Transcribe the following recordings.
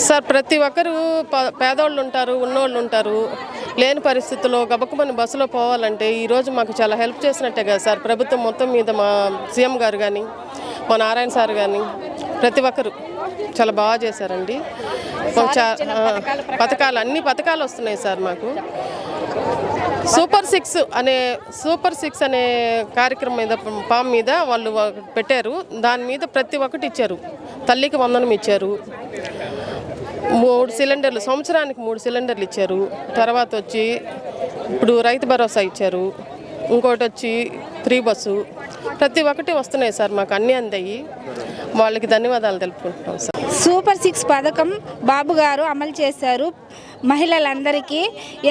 Sir ప్రతి ఒక్కరు పేదోళ్ళు ఉంటారు ఉన్నోళ్ళు ఉంటారు. లేని పరిస్థితుల్లో గబక్కమని బస్సులో పోవాలంటే ఈరోజు మాకు చాలా హెల్ప్ చేసినట్టే కదా సార్. ప్రభుత్వం మొత్తం మీద మా సీఎం గారు కానీ మా నారాయణ సార్ కానీ ప్రతి ఒక్కరు చాలా బాగా చేశారండి. పథకాలు అన్ని పథకాలు వస్తున్నాయి సార్ మాకు. సూపర్ సిక్స్ అనే సూపర్ సిక్స్ అనే కార్యక్రమం మీద పామ్ మీద వాళ్ళు పెట్టారు. దాని మీద ప్రతి ఒక్కటి ఇచ్చారు. తల్లికి వందనం ఇచ్చారు. మూడు సిలిండర్లు సంవత్సరానికి మూడు సిలిండర్లు ఇచ్చారు. తర్వాత వచ్చి ఇప్పుడు రైతు భరోసా ఇచ్చారు. ఇంకోటి వచ్చి ఫ్రీ బస్సు. ప్రతి ఒక్కటి వస్తున్నాయి సార్ మాకు అన్నీ అందాయి. వాళ్ళకి ధన్యవాదాలు తెలుపుకుంటున్నాం సార్. సూపర్ సిక్స్ పథకం బాబు గారు అమలు చేశారు. మహిళలందరికీ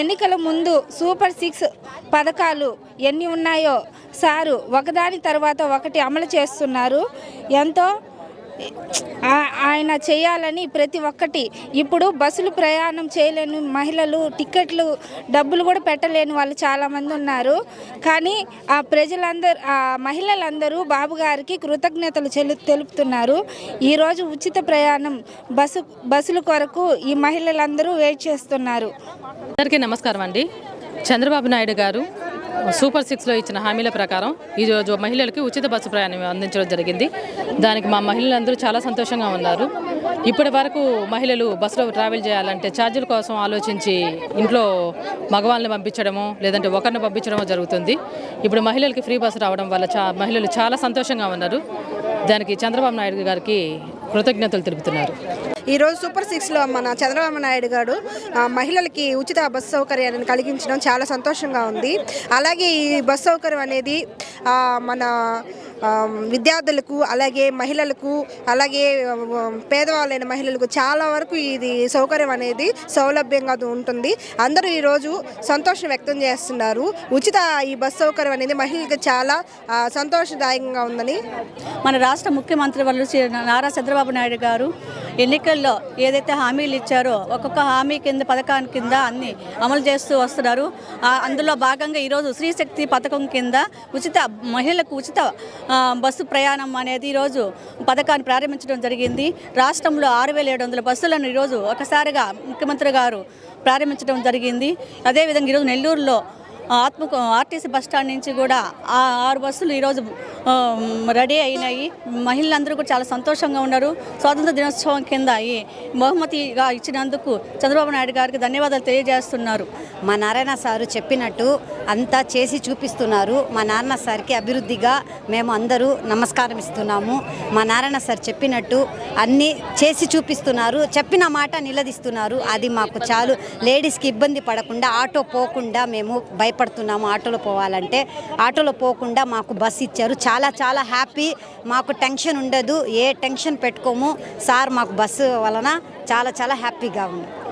ఎన్నికల ముందు సూపర్ సిక్స్ పథకాలు ఎన్ని ఉన్నాయో సారు ఒకదాని తర్వాత ఒకటి అమలు చేస్తున్నారు. ఎంతో ఆయన చేయాలని ప్రతి ఒక్కటి. ఇప్పుడు బస్సులు ప్రయాణం చేయలేని మహిళలు టికెట్లు డబ్బులు కూడా పెట్టలేని వాళ్ళు చాలామంది ఉన్నారు. కానీ ఆ ప్రజలందరూ ఆ మహిళలందరూ బాబు గారికి కృతజ్ఞతలు చెల్లు తెలుపుతున్నారు. ఈరోజు ఉచిత ప్రయాణం బస్సు బస్సుల కొరకు ఈ మహిళలందరూ వెయిట్ చేస్తున్నారు. అందరికీ నమస్కారం అండి. చంద్రబాబు నాయుడు గారు సూపర్ సిక్స్లో ఇచ్చిన హామీల ప్రకారం ఈరోజు మహిళలకు ఉచిత బస్సు ప్రయాణం అందించడం జరిగింది. దానికి మా మహిళలందరూ చాలా సంతోషంగా ఉన్నారు. ఇప్పటి వరకు మహిళలు బస్సులో ట్రావెల్ చేయాలంటే ఛార్జీల కోసం ఆలోచించి ఇంట్లో మగవాళ్ళని పంపించడము లేదంటే ఒకరిని పంపించడమో జరుగుతుంది. ఇప్పుడు మహిళలకి ఫ్రీ బస్సు రావడం వల్ల చా మహిళలు చాలా సంతోషంగా ఉన్నారు. దానికి చంద్రబాబు నాయుడు గారికి కృతజ్ఞతలు తెలుపుతున్నారు. ఈరోజు సూపర్ సిక్స్లో మన చంద్రబాబు నాయుడు గారు మహిళలకి ఉచిత బస్సు సౌకర్యాన్ని కలిగించడం చాలా సంతోషంగా ఉంది. అలాగే ఈ బస్సు సౌకర్యం అనేది మన విద్యార్థులకు అలాగే మహిళలకు అలాగే పేదవాళ్ళైన మహిళలకు చాలా వరకు ఇది సౌకర్యం అనేది సౌలభ్యంగా ఉంటుంది. అందరూ ఈరోజు సంతోషం వ్యక్తం చేస్తున్నారు. ఉచిత ఈ బస్సు సౌకర్యం అనేది మహిళలకు చాలా సంతోషదాయకంగా ఉందని. మన రాష్ట్ర ముఖ్యమంత్రి వాళ్ళు శ్రీ నారా చంద్రబాబు నాయుడు గారు ఎన్నికల్లో ఏదైతే హామీలు ఇచ్చారో ఒక్కొక్క హామీ కింద పథకాన్ని కింద అన్ని అమలు చేస్తూ వస్తున్నారు. అందులో భాగంగా ఈరోజు స్త్రీశక్తి పథకం కింద ఉచిత మహిళలకు ఉచిత బస్సు ప్రయాణం అనేది ఈరోజు పథకాన్ని ప్రారంభించడం జరిగింది. రాష్ట్రంలో ఆరు వేల ఏడు వందల బస్సులను ఈరోజు ఒకసారిగా ముఖ్యమంత్రి గారు ప్రారంభించడం జరిగింది. అదేవిధంగా ఈరోజు నెల్లూరులో ఆత్మ ఆర్టీసీ బస్ స్టాండ్ నుంచి కూడా ఆ ఆరు బస్సులు ఈరోజు రెడీ అయినాయి. మహిళలందరూ కూడా చాలా సంతోషంగా ఉన్నారు. స్వాతంత్ర దినోత్సవం కింద ఈ బహుమతిగా ఇచ్చినందుకు చంద్రబాబు నాయుడు గారికి ధన్యవాదాలు తెలియజేస్తున్నారు. మా నారాయణ సారు చెప్పినట్టు అంతా చేసి చూపిస్తున్నారు. మా నారాయణ సార్కి అభివృద్ధిగా మేము అందరూ నమస్కారం ఇస్తున్నాము. మా నారాయణ సార్ చెప్పినట్టు అన్నీ చేసి చూపిస్తున్నారు. చెప్పిన మాట నిలదీస్తున్నారు. అది మాకు చాలు. లేడీస్కి ఇబ్బంది పడకుండా ఆటో పోకుండా మేము భయపడుతున్నాము. ఆటోలో పోవాలంటే ఆటోలో పోకుండా మాకు బస్ ఇచ్చారు. చాలా చాలా హ్యాపీ మాకు టెన్షన్ ఉండదు. ఏ టెన్షన్ పెట్టుకోము. సార్ మాకు బస్సు వలన చాలా చాలా హ్యాపీగా ఉంది.